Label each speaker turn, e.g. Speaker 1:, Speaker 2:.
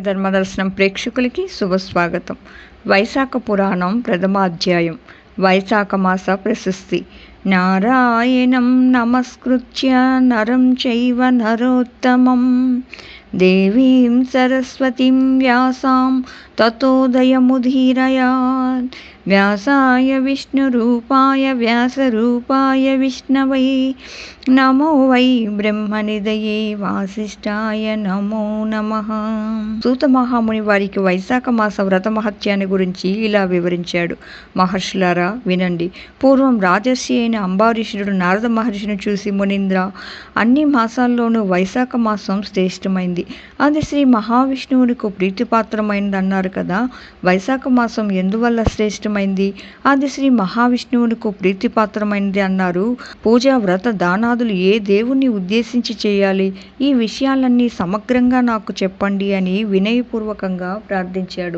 Speaker 1: ధర్మదర్శనం ప్రేక్షకులకి శుభస్వాగతం. వైశాఖ పురాణం ప్రథమాధ్యాయం. వైశాఖ మాస ప్రశస్తి. నారాయణం నమస్కృత్య నరం చైవ నరోత్తమం. దేవీం సరస్వతిం వ్యాసాం తతోదయముధీరయాత్. వ్యాసాయ విష్ణురూపాయ వ్యాసరూపాయ విష్ణవై నమో వై బ్రహ్మనిదయే వాసిష్ఠాయ నమో నమ. సూత మహాముని వారికి వైశాఖ మాస వ్రత మహత్యాన్ని గురించి ఇలా వివరించాడు. మహర్షులారా వినండి. పూర్వం రాజర్షి అయిన అంబారీషుడు నారద మహర్షిని చూసి మునీంద్ర అన్ని మాసాల్లోనూ వైశాఖ మాసం శ్రేష్టమైంది. అది శ్రీ మహావిష్ణువునికి ప్రీతిపాత్రమైనది అన్నారు కదా. వైశాఖ మాసం ఎందువల్ల శ్రేష్టమైంది అది శ్రీ మహావిష్ణువునికి ప్రీతిపాత్రమైనది అన్నారు. పూజా వ్రత దానాదులు ఏ దేవుణ్ణి ఉద్దేశించి చేయాలి? ఈ విషయాలన్నీ సమగ్రంగా నాకు చెప్పండి అని వినయపూర్వకంగా ప్రార్థించాడు.